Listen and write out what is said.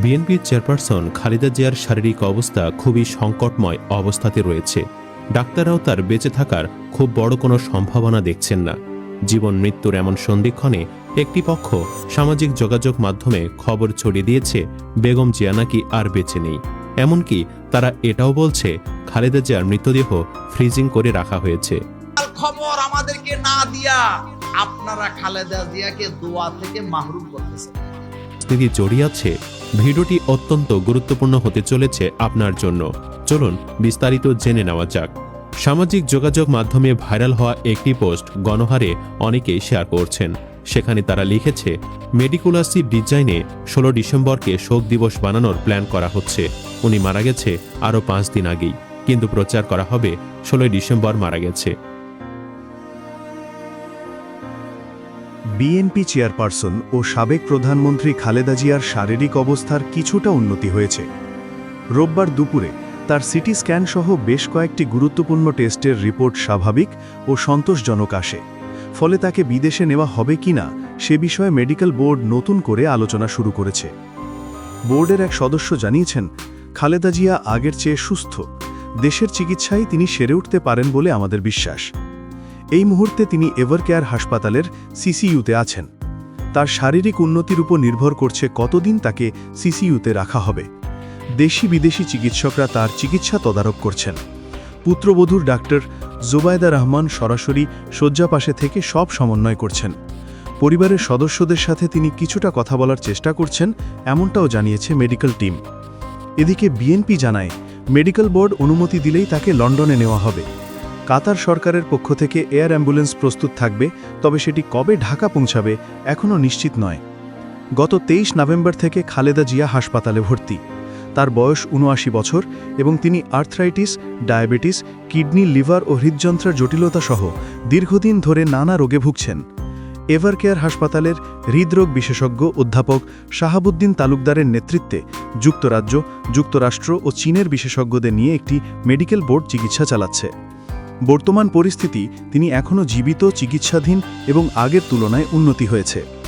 বিএনপির চেয়ারপারসন খালেদা জিয়ার শারীরিক অবস্থা খুবই সংকটময় অবস্থাতে রয়েছে। ডাক্তাররাও তার বেঁচে থাকার খুব বড় কোনো সম্ভাবনা দেখছেন না। জীবন মৃত্যুর এমন সন্ধিক্ষণে একটি পক্ষ সামাজিক যোগাযোগ মাধ্যমে খবর ছড়িয়ে দিয়েছে, বেগম জিয়া নাকি আর বেঁচে নেই। এমনকি তারা এটাও বলছে, খালেদা জিয়ার মৃতদেহ ফ্রিজিং করে রাখা হয়েছে। খবর আমাদেরকে না দিয়া আপনারা খালেদা জিয়াকে দোয়া থেকে মাহরুম করতেছেন। স্থিতি জড়িয়ে আছে, ভিডিওটি অত্যন্ত গুরুত্বপূর্ণ হতে চলেছে আপনার জন্য। চলুন বিস্তারিত জেনে নেওয়া যাক। সামাজিক যোগাযোগ মাধ্যমে ভাইরাল হওয়া একটি পোস্ট গণহারে অনেকেই শেয়ার করছেন। সেখানে তারা লিখেছে, মেডিকুলাসি ডিজাইনে ষোলো ডিসেম্বরকে শোক দিবস বানানোর প্ল্যান করা হচ্ছে। উনি মারা গেছে আরও পাঁচ দিন আগেই, কিন্তু প্রচার করা হবে ষোলোই ডিসেম্বর মারা গেছে। বিএনপি চেয়ারপারসন ও সাবেক প্রধানমন্ত্রী খালেদা জিয়ার শারীরিক অবস্থার কিছুটা উন্নতি হয়েছে। রোববার দুপুরে তার সিটি স্ক্যান সহ বেশ কয়েকটি গুরুত্বপূর্ণ টেস্টের রিপোর্ট স্বাভাবিক ও সন্তোষজনক আসে। ফলে তাকে বিদেশে নেওয়া হবে কিনা সে বিষয়ে মেডিকেল বোর্ড নতুন করে আলোচনা শুরু করেছে। বোর্ডের এক সদস্য জানিয়েছেন, খালেদা জিয়া আগের চেয়ে সুস্থ। দেশের চিকিৎসায় তিনি সেরে উঠতে পারেন বলে আমাদের বিশ্বাস। এই মুহূর্তে তিনি এভারকেয়ার হাসপাতালের সিসিইউতে আছেন। তার শারীরিক উন্নতির উপর নির্ভর করছে কতদিন তাকে সিসিইউতে রাখা হবে। দেশি বিদেশি চিকিৎসকরা তার চিকিৎসা তদারক করছেন। পুত্রবধূর ডাক্তার জুবায়দা রহমান সরাসরি শয্যা পাশে থেকে সব সমন্বয় করছেন। পরিবারের সদস্যদের সাথে তিনি কিছুটা কথা বলার চেষ্টা করছেন, এমনটাও জানিয়েছে মেডিকেল টিম। এদিকে বিএনপি জানায়, মেডিকেল বোর্ড অনুমতি দিলেই তাকে লন্ডনে নেওয়া হবে। কাতার সরকারের পক্ষ থেকে এয়ার অ্যাম্বুলেন্স প্রস্তুত থাকবে, তবে সেটি কবে ঢাকা পৌঁছাবে এখনও নিশ্চিত নয়। গত তেইশ নভেম্বর থেকে খালেদা জিয়া হাসপাতালে ভর্তি। তার বয়স উনআশি বছর এবং তিনি আর্থ্রাইটিস, ডায়াবেটিস, কিডনি, লিভার ও হৃদযন্ত্রের জটিলতা সহ দীর্ঘদিন ধরে নানা রোগে ভুগছেন। এভারকেয়ার হাসপাতালের হৃদরোগ বিশেষজ্ঞ অধ্যাপক শাহাবুদ্দিন তালুকদারের নেতৃত্বে যুক্তরাজ্য, যুক্তরাষ্ট্র ও চীনের বিশেষজ্ঞদের নিয়ে একটি মেডিকেল বোর্ড চিকিৎসা চালাচ্ছে। বর্তমান পরিস্থিতি তিনি এখনও জীবিত চিকিৎসাধীন এবং আগের তুলনায় উন্নতি হয়েছে।